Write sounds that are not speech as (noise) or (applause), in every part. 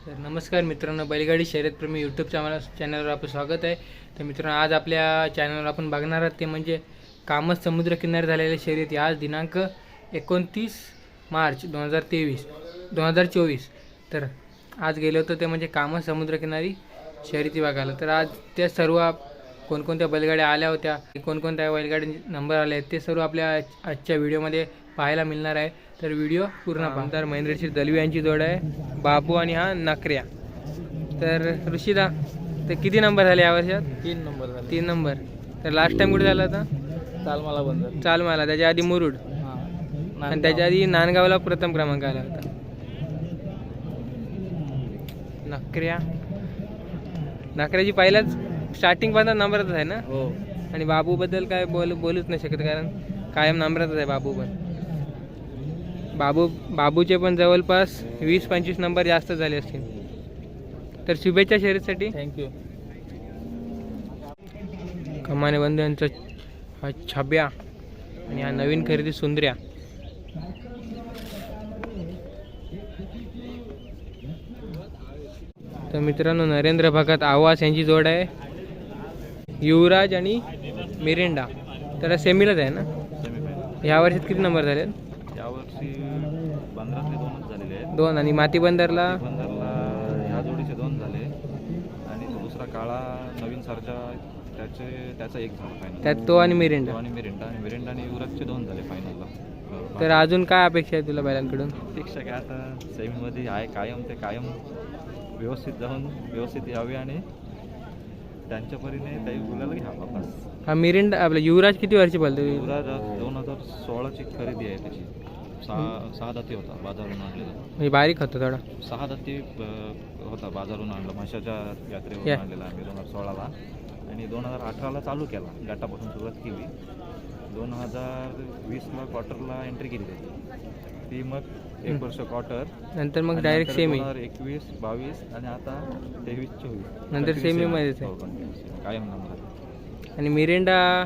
तर नमस्कार मित्रांनो बैलगाडी शर्यतप्रेमी यूट्यूब चॅनल चॅनलवर आपलं स्वागत आहे. तर मित्रांनो आज आपल्या चॅनलवर आपण बघणार आहात ते म्हणजे कामत समुद्रकिनारी झालेल्या शर्यती. आज दिनांक एकोणतीस मार्च दोन हजार तेवीस दोन हजार चोवीस. तर आज गेलो होतो ते म्हणजे कामत समुद्रकिनारी शर्यती बघायला. तर आज त्या सर्व कोणकोणत्या बैलगाड्या आल्या होत्या कोणकोणत्या बैलगाडी नंबर आले आहेत ते सर्व आपल्या आजच्या व्हिडिओमध्ये पाहायला मिळणार आहे. तर व्हिडिओ पूर्ण पहा. तर महेंद्रशीर दलवी यांची जोड आहे. बाबू आणि हा नकऱ्या. तर ऋषिदा तर किती नंबर झाले या वर्षात? तीन नंबर झाले. तीन नंबर. तर लास्ट टाइम कुठे झाला होता? चाल मला बंद झाली चाल मला त्याच्या आधी मुरुड. हां. आणि त्याच्या आधी नांदगावला प्रथम क्रमांक आला होता. नकऱ्या. नकऱ्याची पहिलाच स्टार्टिंगपासून नंबरच आहे ना? हो. आणि बाबूबद्दल काय बोल बोलूच नाही शकत कारण कायम नंबरातच आहे बाबू पण बाबू बाबूचे पण जवळपास वीस पंचवीस नंबर जास्त झाले असतील. तर शुभेच्छा शर्यतीसाठी. थँक्यू कमाने बंधू यांचा हा छब्या आणि हा नवीन खरेदी सुंदर्या तर मित्रांनो नरेंद्र भगत आवास यांची जोड आहे. युवराज आणि मिरिंडा. तर सेमीलाच आहे ना? ह्या वर्षात किती नंबर झाले यावर्षी पंधरातले दोनच झालेले आहेत दोन आणि माती बंदरला? पंधराला ह्या जोडीचे दोन झाले. आणि तो दुसरा काळा नवीन सरजा त्याचे त्याचा एक झाला फायनल त्यात तो आणि मिरिंडा. आणि मिरिंडा. आणि मिरिंडा आणि युवराजचे दोन झाले फायनलला तर अजून काय अपेक्षा आहे तुला बैलांकडून? पेक्षा काय आता? सेमीमध्ये आहे कायम ते कायम व्यवस्थित जाऊन व्यवस्थित यावे आणि त्यांच्या परीने काही बोलायला घ्यावा बस हा मिरिंडा आपला युवराज किती वर्षी बोलतो युवराज दोन हजार सोळाची खरेदी आहे त्याची. सहा सहा दाती होता बाजारून आणलेला. म्हणजे बारीक होता थोडा. सहा दत्ती अ, होता बाजारून आणला. म्हशाच्या यात्रेवरून या. आणलेला आम्ही दोन हजार सोळाला. आणि दोन हजार अठराला चालू केला. गटापासून सुरुवात केली. दोन हजार वीसला क्वार्टरला एंट्री केली त्याची. ती मग एक वर्ष क्वार्टर. नंतर मग डायरेक्ट सेमी एकवीस बावीस आणि आता तेवीस चोवीस नंतर semi. मध्येच आहे. हो. कायम नंबर आणि मिरिंडा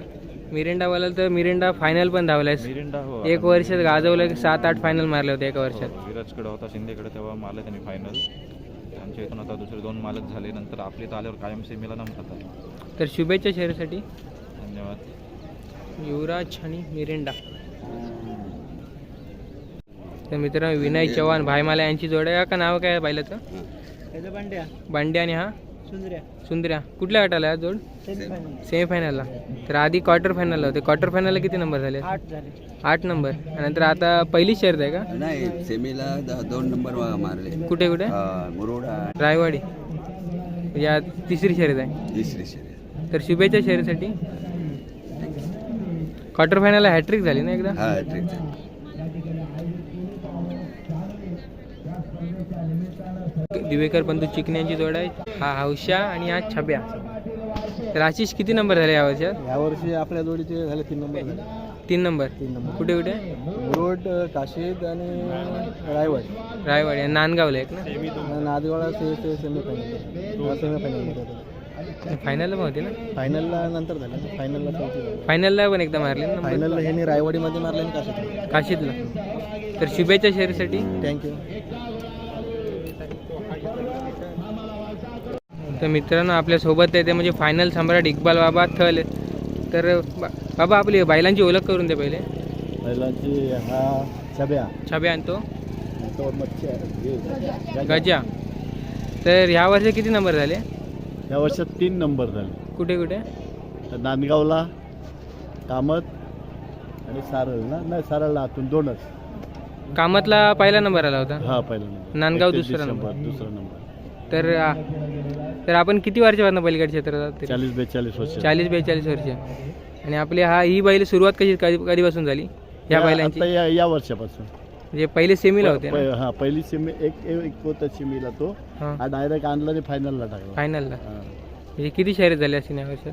मिरिंडा बोलाल तर मिरिंडा फायनल पण धावलाय मिरिंडा हो. एक वर्षात गाजवलं की सात आठ फायनल मारले होते एका वर्षात. हो, विराजकडे होता शिंदेकडे तेव्हा मारले त्यांनी फायनल त्यांच्या इथून आता दुसरे दोन मालक झाले नंतर आपले तर आल्यावर कायम सेमीला नंबर तर शुभेच्छा शहरासाठी. धन्यवाद. युवराज आणि मिरिंडा. तर मित्रांनो विनय चव्हाण भाईमाला यांची जोड आहे का नाव काय आहे बैलाचं त्याचं भांड्या. बांडे आणि हा? सुंदर्या. कुठल्या गटाला आहे जोड सेमीफायनलला. तर आधी क्वार्टर फायनलला होते. क्वार्टर फायनलला किती नंबर झाले? आठ नंबर. नंतर आता पहिली शर्त आहे का? नाही सेमीला दोन नंबर मारले. कुठे कुठे? हा, रायवाडी. म्हणजे आज तिसरी शर्यत आहे. तिसरी शर्यत तर शुभेच्छा शर्यतीसाठी क्वार्टर फायनलला हॅट्रिक झाली ना एकदा हा ठीक आहे दिवेकर बंधू चिकने यांची जोड आहे. हा हौशा आणि हा छब्या. तर आशिष किती नंबर झाले या वर्षात यावर्षी आपल्या जोडीचे झाले तीन नंबर झाले. तीन नंबर. तीन नंबर. कुठे कुठे? मुरोड काशीद आणि रायवड. रायवाडी आणि नांदगावला एक ना? नादगावला से से सेमीफायनल सेमीफायनल फायनलला पण होती ना? फायनलला नंतर झालं. फायनलला चौथी फायनलला पण एकदा मारले ना? फायनलला ह्यांनी रायवाडीमध्ये मारले आणि काशीद काशीतला तर शुभेच्छा शर्यतीसाठी थँक्यू तर मित्रांनो आपल्यासोबत आहे ते म्हणजे फायनल सम्राट इक्बाल बाबा थल. तर बा- बाबा आपली बैलांची ओळख करून दे पहिले. बैलांची हा छब्या. छब्या आणतो तो? मच्छी गजा. तर ह्या वर्षी किती नंबर झाले? या वर्षात तीन नंबर झाले. कुठे कुठे? तर नांदगावला कामत आणि सारळ ना? नाही सारळला आतून दोनच. कामातला पहिला नंबर आला होता. हा पहिला नंबर. नांदगाव 31 दुसरा नंबर. दुसरा नंबर. तर तर आपण किती वर्षापासून बैलगाडी क्षेत्रात? चाळीस बेचाळीस वर्ष. चाळीस बेचाळीस वर्ष. आणि आपली हा ही बैल सुरुवात कशी कधी कधीपासून झाली? ह्या बैलांची? आता या या वर्षापासून. म्हणजे पहिले सेमीला होते ना? प- हा पहिली सेमी एक एक होता सेमीला तो. हां. हा डायरेक्ट आणला आणि फायनलला टाकला. फायनलला हा. म्हणजे किती शर्यत झाली असेल या वर्षात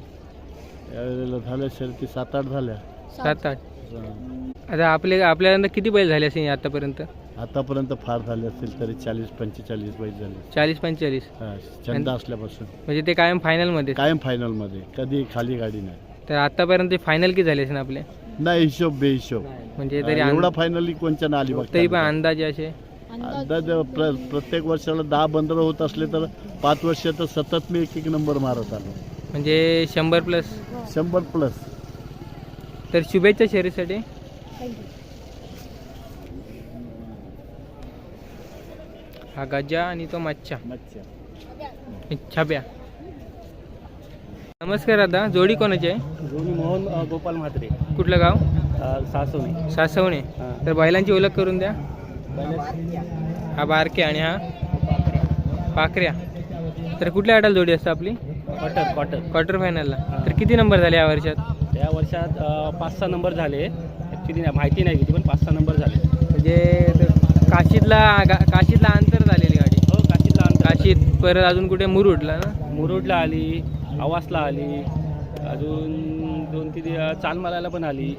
यावेळेला झाल्या शर्ती सात आठ झाल्या. सात आठ. हा. आता आपले आपल्यानंतर किती बैल झाले असेल आतापर्यंत? आतापर्यंत फार झाले असतील तरी चाळीस पंचेचाळीस बैल झाले. चाळीस पंचेचाळीस. हा, छंद असल्यापासून. म्हणजे ते कायम फायनलमध्ये कायम फायनलमध्ये. कधी खाली गाडी नाही. तर आतापर्यंत फायनल किती झाले असेल आपले? नाही हिशोब बेहिशोब. म्हणजे तरी एवढा अंद- फायनली कोणच्या ना आली तरी पण बघता अंदाजे असे? अंदाज प्र प्रत्येक वर्षाला दहा बंदर होत असले तर पाच वर्ष तर सतत मी एक एक नंबर मारत आलो. म्हणजे शंभर प्लस शंभर प्लस तर शुभेच्छा शर्यतीसाठी हा गजा आणि तो मच्छा. छाप्या. नमस्कार दादा जोडी कोणाची आहे? दोन्ही मोहन गोपाल म्हात्रे. कुठलं गाव? सासवणी. सासवणे. तर बैलांची ओळख करून द्या. हा बारके आणि हा? पाकऱ्या. तर कुठल्या गटाला जोडी असते आपली? क्वार्टर क्वार्टर क्वार्टर फायनलला. तर किती नंबर झाले या वर्षात? या वर्षात पाच सहा नंबर झाले. ॲक्च्युली माहिती नाही किती पण पाच सहा नंबर झाले. म्हणजे काशीतला काशीतला अंतर झालेली गाडी हो काशीत परत अजून कुठे मुरुडला ना? मुरुडला आली आवासला आली अजून दोन तीन चालमालाला पण आली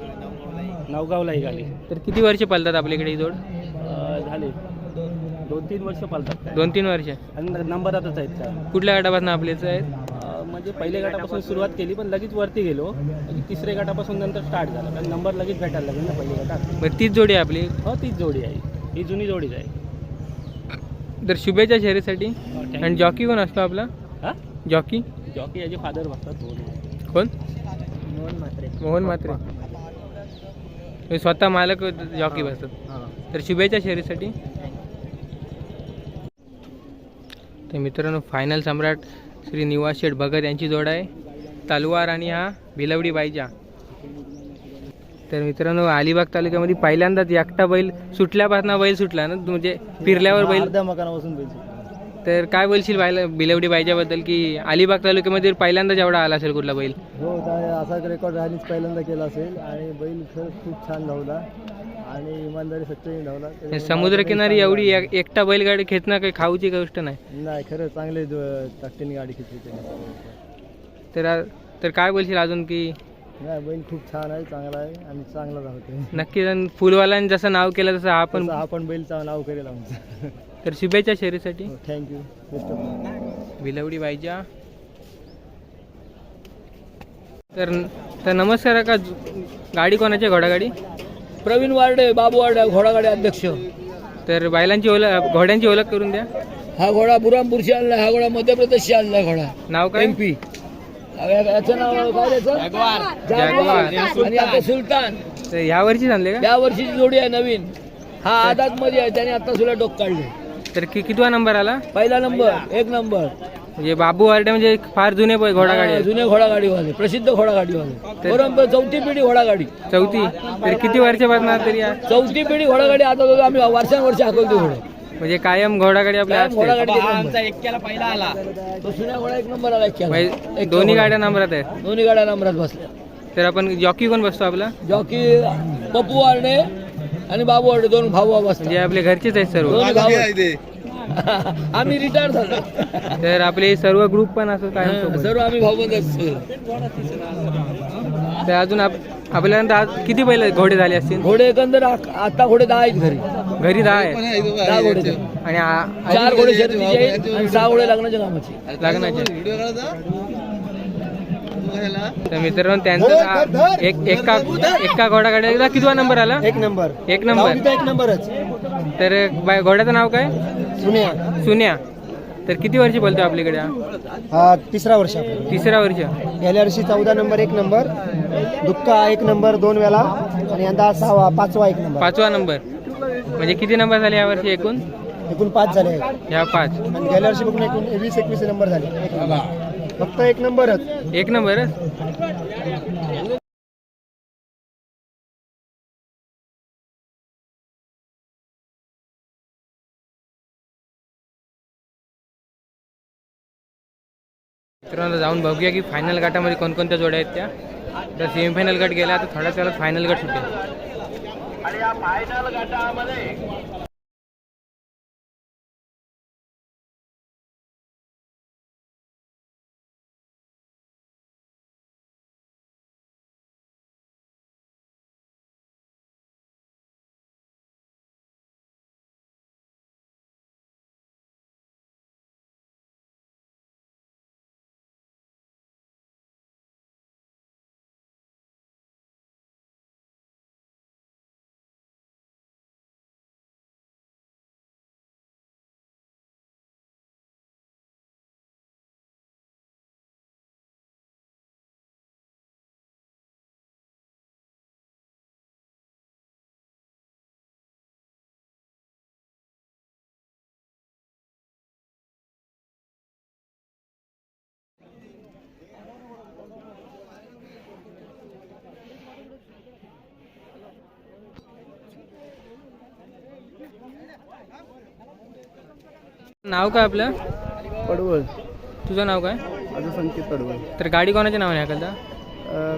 नवगावलाही आली. तर किती वर्ष पलतात आपल्याकडे ही जोड? अ, झाले. दोन तीन वर्ष पालतात. दोन तीन वर्ष. आणि नंबरातच आहेत कुठल्या गटापासून आपलेच आहेत? अ, म्हणजे पहिल्या गटापासून सुरुवात केली पण लगेच वरती गेलो. आणि तिसऱ्या गटापासून नंतर स्टार्ट झाला. कारण नंबर लगेच भेटायला लागेल ना पहिल्या गटात. बरं तीच जोडी आहे आपली? हो तीच जोडी आहे. ही जुनी जोडीच आहे. तर शुभेच्छा शहरीसाठी. thank आणि जॉकी कोण असतो आपला? हा? जॉकी जॉकी याचे फादर बसतात कोण? मोहन म्हात्रे. मोहन म्हात्रे. हे स्वतः मालक जॉकी बसतात. हां. तर शुभेच्छा शहरीसाठी. तर मित्रांनो फायनल सम्राट श्री निवास शेठ भगत यांची जोड आहे. तलवार आणि हा भिलवडी बाईजा तर मित्रांनो अलिबाग तालुक्यामध्ये पहिल्यांदाच एकटा बैल सुटल्यापासून बैल सुटला ना? म्हणजे फिरल्यावर बैल मकानापासून बैल तर काय बोलशील बायला भिलवडी बाईजाबद्दल की अलिबाग तालुक्यामध्ये पहिल्यांदाच एवढा आला असेल कुठला बैल? हो असा रेकॉर्ड राहिलीच पहिल्यांदा केला असेल. आणि बैल खरंच खूप छान धावला. आणि इमानदारी सच्चाई धावला. हे समुद्रकिनारी एवढी एक- एकटा बैलगाडी खेचणं काही खाऊची गोष्ट नाही. नाही खरं चांगले ताकदीने गाडी खेचली त्यांनी. तर आ- तर काय बोलशील अजून की नाही बैल खूप छान आहे चांगला आहे आणि चांगला धावतोय नक्की फुलवाल्याने जसं नाव केलं तसं हा पण तसं हा पण बैल चांगला नाव करेल आमचं. तर शुभेच्छा शहरीसाठी थँक्यू बेस्ट भिलवडी बाईजा. तर तर नमस्कार का गाडी कोणाची आहे, घोडागाडी? प्रवीण वार्डे बाबू वार्डे घोडागाडी अध्यक्ष. तर बैलांची ओळख घोड्यांची ओळख करून द्या. हा घोडा बुरामपूरशी आणला हा घोडा मध्य प्रदेशशी आणला घोडा. नाव काय? एमपी याचं नाव काय त्याचं? जागवार. आणि आता सुलतान. तर ह्या वर्षी आणले का? या वर्षीची जोडी आहे नवीन. हा आदात मध्ये आहे त्याने आता सुद्धा डोक काढले. तर कि कितवा नंबर आला? पहिला नंबर एक नंबर. म्हणजे बाबू वार्डे म्हणजे फार जुने बै- घोडागाडी हा, आहे. जुने घोडागाडीवाले प्रसिद्ध घोडागाडीवाले. बरोबर चौथी पिढी घोडागाडी. चौथी. तर किती वर्षापासून तरी या- चौथी पिढी घोडागाडी आता आम्ही वर्षानुवर्षी हाकलतो घोडे म्हणजे कायम घोडागाडी आपल्या कायम असते. घोडागाडी पहिला आला. तो जुन्या घोडा एक नंबर आला एक्क्याला. म्हणजे एक दोन्ही नंबर. गाड्या नंबरात आहेत? दोन्ही गाड्या नंबरात बसल्या. तर आपण जॉकी कोण बसतो आपला? जॉकी पप्पू वार्डे आणि बाबू वार्डे दोन भाऊ भाऊ बसतात. म्हणजे आपले घरचेच आहेत सर्व. दोन्ही भाऊ. आम्ही रिटायर (laughs) झालो. तर आपले सर्व ग्रुप पण असं कायम सोबत. सर्व आम्ही भाऊबंदच तर अजून आप आपल्यानंतर आज किती बैल घोडे झाले असतील? घोडे एकंदर आ- आता घोडे दहा आहेत घरी. घरी दहा आहेत. दहा घोडे आहेत. आणि आ- चार घोडे शर्यतीचे आहेत आणि सहा घोडे लग्नाच्या कामाचे लग्नाचे. तर मित्रांनो त्यांचं आ- एक एका एका घोडागाडीला कितवा नंबर आला? एक नंबर. एक नंबर. एक नंबरच. तर बाय- घोड्याचं नाव काय? सुन्या. सुन्या. तर किती वर्ष बोलतो आपल्याकडे? हा? हा तिसरा वर्ष तिसरा वर्ष. गेल्या वर्षी चौदा नंबर एक नंबर. दुःखा एक नंबर दोन वेळा. आणि यंदा सहावा पाचवा एक नंबर. पाचवा नंबर. म्हणजे किती नंबर झाले या वर्षी एकूण? एकूण पाच झाले. ह्या पाच. आणि गेल्या वर्षी बघून एकूण वीस एकवीस नंबर झाले. एक नंबर. फक्त एक नंबरच. एक नंबर? मित्रांनो जाऊन बघूया की फायनल गटामध्ये कोणकोणत्या जोड्या आहेत त्या. तर सेमीफायनल गट गेला तर थोड्याच वेळात फायनल गट सुटेल. नाव काय आपलं? पडवळ. तुझं नाव काय? माझं संकेत पडवळ. तर गाडी कोणाच्या नावाने हाकलता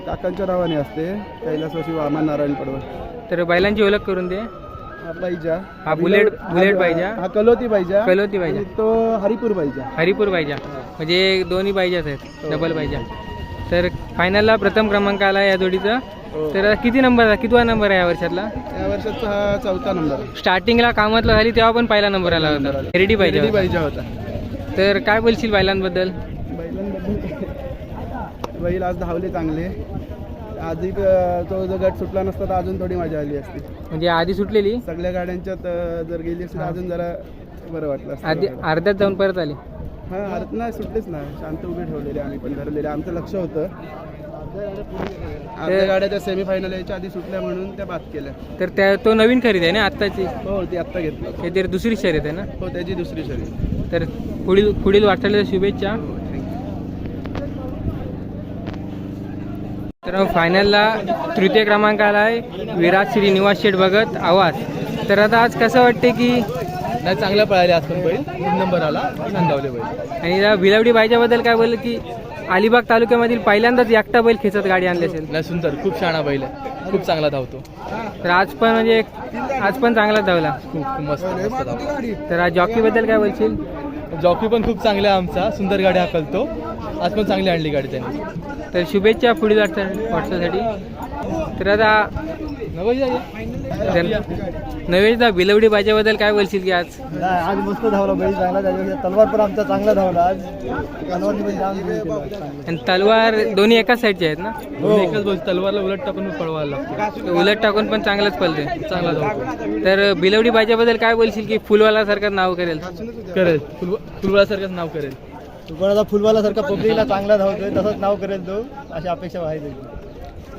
काकांच्या नावाने असते. कैलासवासी वामन नारायण पडवळ. तर बैलांची ओळख करून दे. हा पाहिजा हा बुलेट- बुलेट पाहिजे. हा कलोती पाहिजे कलोती पाहिजे. तो हरिपूर पाहिजे हरिपूर पाहिजे म्हणजे दोन्ही पाहिजेच आहेत. डबल पाहिजे तर फायनलला प्रथम क्रमांक आला या जोडीचा. हो. तर किती नंबर कितवा नंबर आहे या वर्षातला? या वर्षाचा हा चौथा नंबर आहे. स्टार्टिंगला कामातला झाली तेव्हा पण पहिला नंबर आला होता. पाहिजे रेडी होता. पाहिजे होता. तर काय बोलशील बैलांबद्दल? बैलांबद्दल? बैल आज धावले चांगले. आधी अ, तो जो गट सुटला नसता तर अजून थोडी मजा आली असती. म्हणजे आधी सुटलेली? सगळ्या गाड्यांच्यात अ, जर गेली असती तर अजून जरा बरं वाटलं असतं. आधी बघायला. अर्ध्यात जाऊन परत आली. हा अर्थ नाही सुटलेच ना. शांत उभे ठेवलेले आम्ही पण धरलेले. आमचं लक्ष होतं. अर्ध्या गाड्या त्या सेमीफायनल यायच्या आधी सुटल्या म्हणून त्या बाद केल्या. तर त्या तो नवीन खरेदी आहे ना आत्ताची? हो ती आत्ता घेतलं. हे तर दुसरी शर्यत आहे ना? हो त्याची दुसरी शरीर तर पुढील पुढील वाटचालीच्या शुभेच्छा. तर फायनलला तृतीय क्रमांक आला आहे विराट श्रीनिवास शेठ भगत आवाज. तर आता आज कसं वाटते की नाही चांगल्या पळाले आज पण बैल. नंबर आला. सांगावले बैल. आणि या भिलवडी बायच्याबद्दल काय बोललं की अलिबाग तालुक्यामधील पहिल्यांदाच एकटा बैल खेचत गाडी आणली असेल. नाही सुंदर. खूप छान बैल आहे. खूप चांगला धावतो. तर आज पण म्हणजे आज पण चांगलाच धावला. खूप मस्त मस्त धावतो. तर आज जॉकीबद्दल काय बोलशील? जॉकी पण खूप चांगला आहे आमचा. सुंदर गाडी हाकलतो. आज पण चांगली आणली गाडी त्यांनी. तर शुभेच्छा पुढील वाटचासाठी तर आता तर नवेशदा भिलवडी बाजाबद्दल काय बोलशील की आज? आज मस्त धावला बैल चांगला त्याच्यापेक्षा तलवार पण आमचा चांगला धावला आज. तलवार पण जाम आणि तलवार दोन्ही एकाच साईडचे आहेत ना? एकच बैल तलवारला उलट टाकून पळवायला लागतो उलट टाकून पण चांगलंच पलते चांगला धावतो तर भिलवडी बाजाबद्दल काय बोलशील की फुलवाला सारखं नाव करेल? करेल. फुलवासारखंच नाव करेल. कोणाचा फुलवाला सारखा पब्लिकला चांगला धावतोय तसंच नाव करेल तो. अशी अपेक्षा आहे त्याची.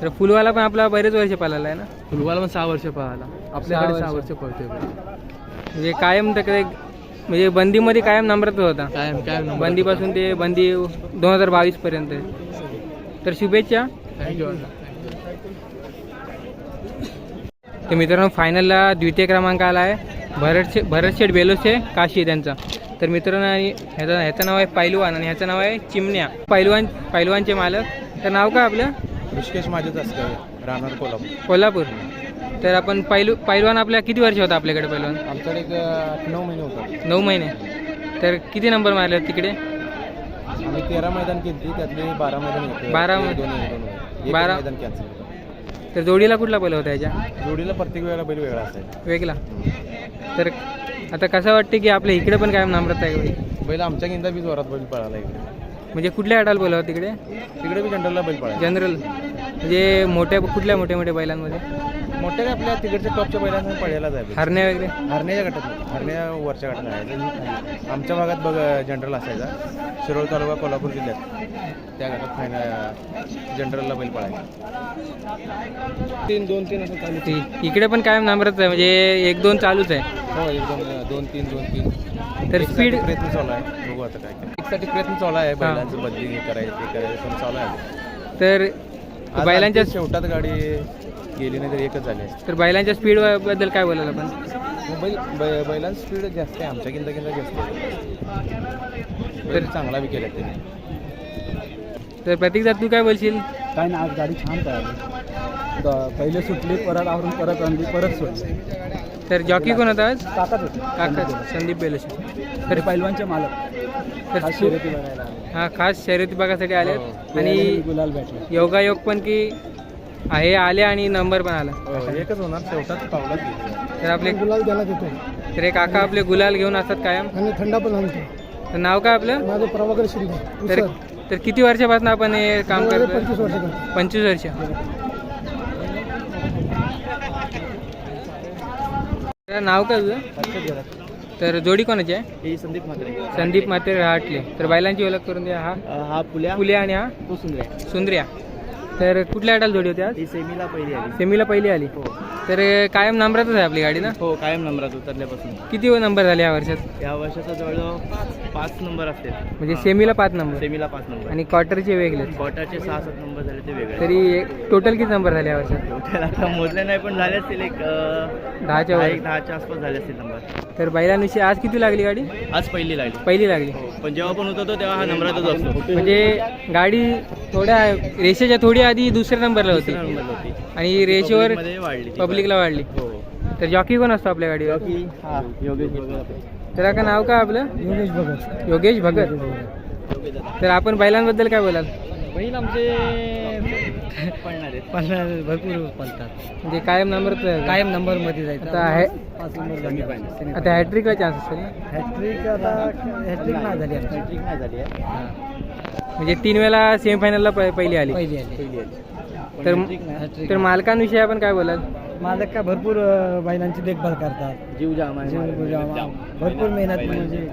तर फुलवाला पण आपला बरेच वर्ष पाळलेला आहे ना? फुलवाला पण सहा वर्ष पळाला आपल्याकडे सहा वर्ष. पळतोय. म्हणजे कायम तक्रार म्हणजे बंदीमध्ये कायम नम्रता होता. कायम कायम बंदीपासून ते बंदी दोन हजार बावीस पर्यंत तर शुभेच्छा. तर मित्रांनो फायनलला द्वितीय क्रमांक आला आहे. भरत शे भरत शेठ बेलोसे काशी त्यांचा. तर मित्रांनो आणि ह्याचं ह्याचं नाव आहे पैलवान आणि ह्याचं नाव आहे चिमण्या. पैलवान पैलवानचे मालक. तर नाव काय आपलं? ऋषिकेश माझेच असतं राहणार कोल्हापूर. कोल्हापूर? तर आपण पैलू पैलवान आपल्या किती वर्ष होता आपल्याकडे पैलवान? आमच्याकडे एक आठ नऊ महिने होतात. नऊ महिने. तर किती नंबर मारले तिकडे? आम्ही तेरा मैदान केली त्यातले बारा मैदान घेतले बारा एक, मै- दोन एक, दोन एक. एक बारा- मैदान कॅन्सल तर जोडीला कुठला बैल होता याच्या? जोडीला प्रत्येक वेळेला बैल वेगळा असायचा. वेगळा. तर आता कसं वाटते की आपल्या इकडे पण कायम नम्रता आहे? बैल आमच्या गिंदा बी जोरात बैल पळाला इकडे. म्हणजे कुठल्या अडाल बोलावं तिकडे? तिकडे बी जनरलला बैल पळाला जनरल म्हणजे मोठ्या कुठल्या मोठ्या मोठ्या बैलांमध्ये? मोठ्या काय आपल्या तिकडच्या टॉपच्या बैलांना पळायला जाय हरण्या वगैरे? हरण्याच्या गटात. हरण्या वरच्या गटात आहे आमच्या भागात बघ जनरल असायचा. शिरोळ तालुका कोल्हापूर जिल्ह्यात. त्या गटात फायनल जनरलला बैल पळायचा. तीन दोन तीन असं चालू ती- इकडे पण कायम नम्रता आहे म्हणजे एक दोन चालूच आहे. हो एक दोन दोन तीन दोन तीन तर स्पीड प्रयत्न चालू आहे. बघू आता काय. एकसाठी प्रयत्न चालू आहे बैलांचं बदली हे करायचं ते करायचं पण चालू आहे. तर आज बैलांच्या आणखी शेवटात गाडी गेली नाही तर एकच झाली असते तर बैलांच्या स्पीडबद्दल काय बोलायला पण मग बैल बै बैलांचं स्पीड जास्त आहे आमच्या किंदा किंदा जास्त आहे. तर चांगला बी केला त्यांनी. तर प्रतीक जात तू काय बोलशील? काय ना आज गाडी छान द- पहिले सुटली परत आवरून परत आणली परत सुटली तर जॉकी कोण होता आज? काकाच होते. काका संदीप बेलेश. तरी पैलवानचे मालक. तर आज तू- शर्यती बघायला आले. हा खास शर्यती बघासाठी आले हो. आणि गुलाल भेटले. योगायोग पण की हे आले आणि नंबर पण आला. हो, एकच होणार शेवटात पावलाच गेली. तर आपले गुलाल त्याला देतो. तर एक काका आपले गुलाल घेऊन असतात कायम. आणि थंडा पण आणतो. तर नाव काय आपलं? माझं प्रभाकर श्री तर तर किती वर्षापासून आपण हे काम करतो पंचवीस वर्ष पंचवीस वर्ष. तर नाव काय तुझं? तर जोडी कोणाची आहे? हे संदीप म्हात्रे. संदीप माते राहटले. तर बैलांची ओळख करून द्या. हा हा पुल्या. फुले आणि हा तो सुंदर सुंदर्या तर कुठल्या गटाला जोडी होती आज? ही सेमीला पहिली आली. सेमीला पहिली आली. हो. तर कायम नंबरातच आहे आपली गाडी ना? हो कायम नंबरात उतरल्यापासून. किती नंबर झाले या वर्षात? या वर्षाचा जवळजवळ पाच नंबर असतील. म्हणजे सेमीला पाच नंबर. सेमीला पाच नंबर. आणि क्वार्टरचे वेगळे. बॉटाचे सहा सात नंबर झाले ते वेगळे. तरी टोटल किती नंबर झाले या वर्षात? टोटल आता मोजले नाही पण झाले असतील एक अं, दहाच्या वर. एक दहाच्या आसपास झाले असतील नंबर. तर बैलांविषयी आज किती लागली गाडी? आज पहिली लागली. पहिली लागली. पण जेव्हा पण उतरतो तेव्हा हा नंबरातच असतो. म्हणजे गाडी थोड्या रेषेच्या थोडी आधी दुसऱ्या नंबरला होती. दुसऱ्या नंबरला होती. आणि वाढली. ती. पब्लिकला वाढली. हो. तर जॉकी कोण असतो आपल्या गाडीवर? हा योगेश त्याला का नाव काय आपलं? योगेश भगत. योगेश भगत. तर आपण बैलांबद्दल काय बोलाल? बैल आमचे पळणार आहेत. पळणार भरपूर पळतात. म्हणजे कायम नंबर कायम नंबरमध्ये जायचं. आता आहे पाच नंबर आता हॅट्रिकला चान्स असेल ना? हॅट्रिक आता हॅट्रिक नाही झाली हॅट्रिक नाही झाली म्हणजे तीन वेळा सेमीफायनलला पहिली आली. पहिली आली. पहिली आली. तर तर मालकांविषयी आपण काय बोलाल? मालक काय भरपूर अं, बैलांची देखभाल करतात. जीव जाम भरपूर मेहनत म्हणजे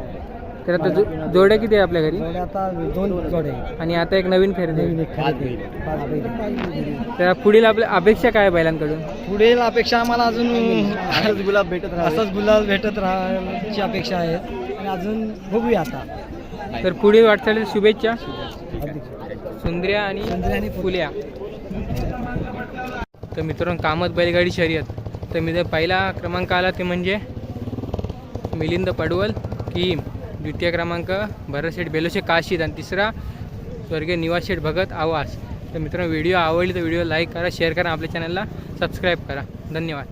तर आता जो- जोड्या किती आहे आपल्या घरी? जोडे आता दोन जोडे आणि आता एक नवीन खरेदी आहे. पाच बैल. तर पुढील आपल्या अपेक्षा काय आहे बैलांकडून? पुढील अपेक्षा आम्हाला अजून असाच गुलाब भेटत राहा असाच गुलाब भेटत राहायची अपेक्षा आहे. आणि अजून बघूया आता. तर पुढील वाटचालीस शुभेच्छा. सुंदर्या आणि फुल्या. तर मित्रांनो कामत बैलगाडी शर्यत. तर मी पहिला क्रमांक आला ते म्हणजे मिलिंद पडवल की द्वितीय क्रमांक भरतशेठ बेलोशे काशीद आणि तिसरा स्वर्गीय निवास शेठ भगत आवास. तर मित्रांनो व्हिडिओ आवडली तर व्हिडिओ लाईक करा शेअर करा आपल्या चॅनलला सबस्क्राईब करा. धन्यवाद.